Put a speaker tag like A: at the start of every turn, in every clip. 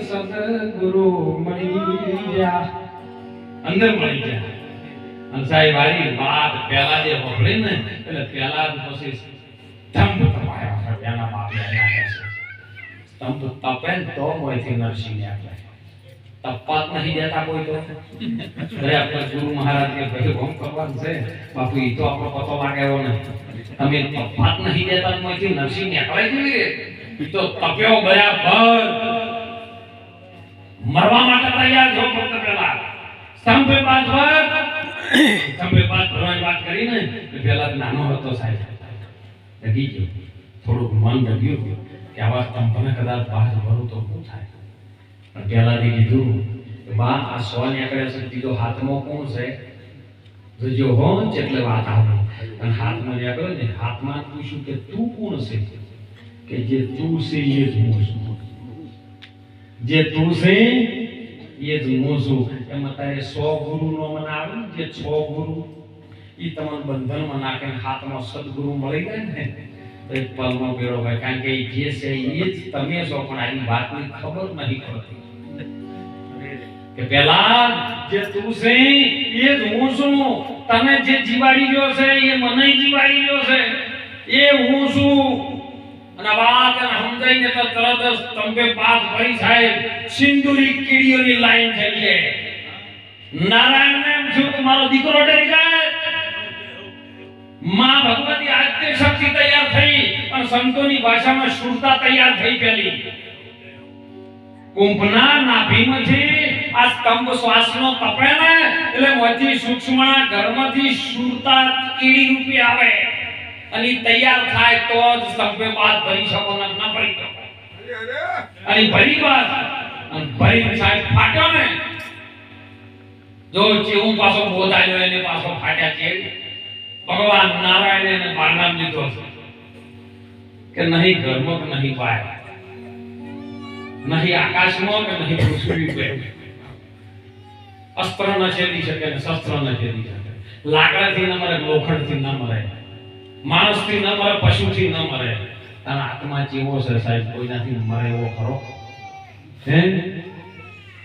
A: સદગુરુ ને, એટલે તપાત નહીં દેતા કોઈ તો. અરે, આપણે ગુરુ મહારાજ કે છે. બાપુ તો આપણો પતો લાગે ને. તમે તપાત નહીં ને મોયથી નરસિંહ નીકળે કેવી ઈ તો તપ્યો બરાબર મરવા માટે તૈયાર છો ફક્ત પેલા સ્તંભે બાંધવા સ્તંભે બાંધ ભરવાની વાત કરી ને એટલે પેલા જ નાનો હતો સાહેબ લગી ગયો થોડુંક મન લગ્યું કે આવા સ્તંભને કદાચ બહાર ભરું તો શું થાય પણ પહેલાથી કીધું કે બા આ સો નીકળે છે બીજો હાથમાં કોણ છે જોજો હો ને એટલે વાત આવે અને હાથમાં નીકળે ને હાથમાં પૂછ્યું કે તું કોણ છે કે જે તું છે એ જ હું છું જે તું છે એ જ હું છું એમાં તારે સો ગુરુ નો મને આવે જે છ ગુરુ એ તમને બંધનમાં નાખીને હાથમાં સદગુરુ મળી જાય ને, તો એ પલનો બેડો હોય કારણ કે જે છે એ જ તમે છો, પણ આની વાતની ખબર નથી પડતી. કે પેલા જે તું છે એ જ હું છું. તને જે જીવાડી ગયો છે એ મને જીવાડી ગયો છે. એ હું છું. અને વાત અને માં શુરતા તૈયાર થઈ પેલી. કુંભના નાભીમાંથી આ સ્તંભ શ્વાસનો તપે ને એટલે મોથી સૂક્ષ્મના ઘરમાંથી સુરતા કીડી રૂપી આવે. અને તૈયાર થાય તો જ સ્તંભે બાદ ભરી શકો, ને ભરી શકો. અને ભરી બાદ અને ભરી સાહેબ ફાટ્યો ને. જો ચેવું પાછો બોધાયો એને પાછો ફાટ્યા છે. ભગવાન નારાયણ એને મારનામ દીધો છે. કે નહીં ઘરમાં નહીં પાય નહીં આકાશમાં કે નહીં પૃથ્વી પર અસ્ત્ર ન છેદી શકે ને શસ્ત્ર ન છેદી શકે. લાકડાથી ન મરે, લોખંડથી ન મરે. માણસથી ન મરે, પશુથી ન મરે. તારા આત્મા જેવો છે સાહેબ, કોઈનાથી મરે એવો ખરો? હે?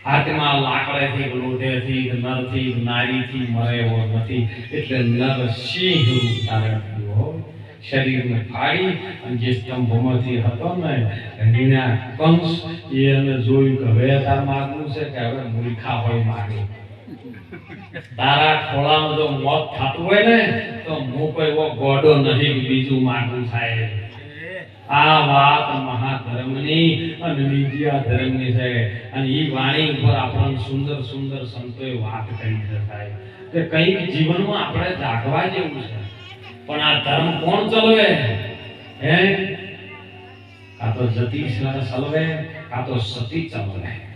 A: આત્મા લાકડેથી, લોઢેથી, નરથી, નારીથી મરે એવો નથી. એટલે નર સિંહ રૂપ શરીરને ફાડી અને જે સ્તંભમાંથી હતો ને, રીના કંસ એને જોયું કે હવે તાર માગવું છે કે હવે મૂર્ખા હોય માગે. તારા ખોળામાં જો મોત થતું હોય ને તો હું કોઈ એવો ગોડો નહીં બીજું માગું થાય. આ વાત મહાધર્મની અને વિદ્યા ધર્મની છે. અને એ વાણી ઉપર આપણને સુંદર સુંદર સંતોએ વાત કરી છે સાહેબ કે કંઈક જીવનમાં આપણે જાગવા જેવું છે. પણ આ ધર્મ કોણ ચલવે? હે? કાં તો જતી સલવે કાં તો સતી ચલવે?